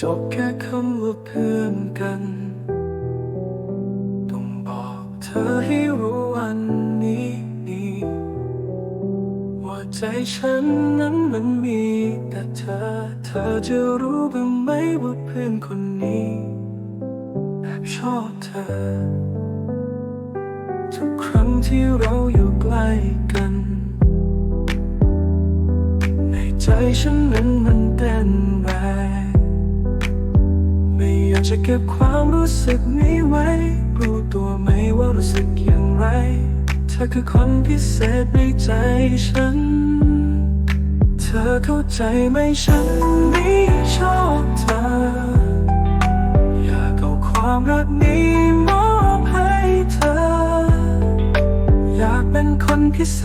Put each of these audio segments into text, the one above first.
จบแค่คำว่าเพื่อนกัน ต้องบอกเธอให้รู้วันนี้นี้ ว่าใจฉันนั้นมันมี แต่เธอ เธอจะรู้บ้างไหมว่าเพื่อนคนนี้แอบชอบเธอ ทุกครั้งที่เราอยู่ใกล้กัน ในใจฉันนั้นมันเต้นแรง ไม่อยากจะเก็บความรู้สึกนี้ไว้ รู้ตัวไหมว่ารู้สึกอย่างไร เธอคือคนพิเศษในใจฉัน เธอเข้าใจไหมฉันนี้ชอบเธอ อยากเอาความรักนี้มอบให้เธอ อยากเป็นคนพิเศ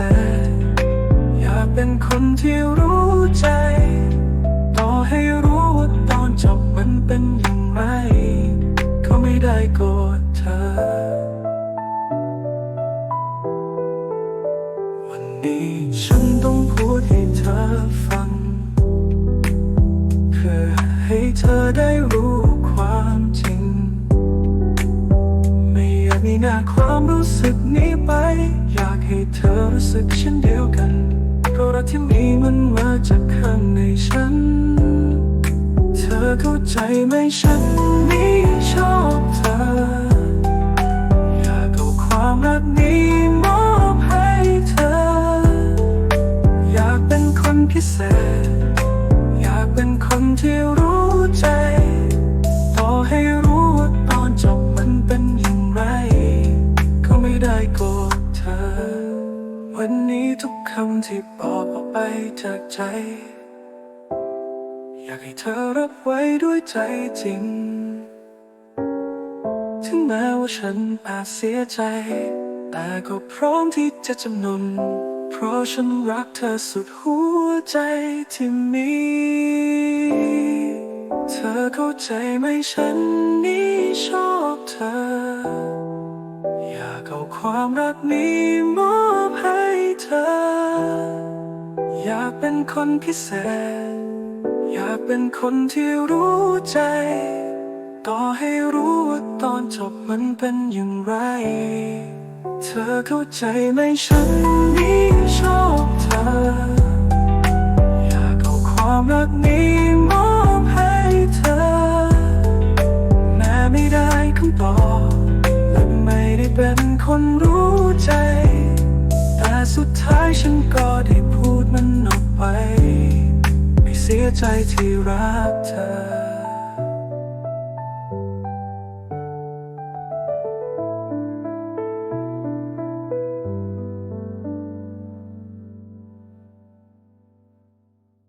ษ อยากเป็นคนที่รู้ใจ ต่อให้รู้ว่าตอนจบมันเป็นอย่าง ไรก็ไม่ได้โกรธเธอ วันนี้ฉันต้องพูดให้เธอฟัง เพื่อให้เธอได้รู้ความจริง ไม่อยากมีหน้าความรู้สึกนี้ไป อยากให้เธอรู้สึกเช่นเดียวกัน เข้าใจไหมฉันนี้ชอบเธอ อยากเอาความรักนี้มอบให้เธอ อยากเป็นคนพิเศษ อยากเป็นคนที่รู้ใจ ต่อให้รู้ว่าตอนจบมันเป็นอย่างไร ก็ไม่ได้โกรธเธอ วันนี้ทุกคำที่บอกออกไปจากใจ อยากให้เธอรับไว้ด้วยใจจริง ถึงแม้ว่าฉันอาจเสียใจ แต่ก็พร้อมที่จะจำนน เพราะฉันรักเธอสุดหัวใจที่มี เธอเข้าใจไหมฉันนี้ชอบเธอ อยากเอาความรักนี้มอบให้เธอ อยากเป็นคนพิเศษ เป็นคนที่รู้ใจ ต่อให้รู้ว่าตอนจบมันเป็นอย่างไร เธอเข้าใจไหมฉันนี้ชอบเธอ อยากเอาความรักนี้มอบให้เธอ แม้ไม่ได้คำตอบและไม่ได้เป็นคนรู้ใจ แต่สุดท้ายฉันก็ได้พูดมันออกไป สียใจที่รักเธอ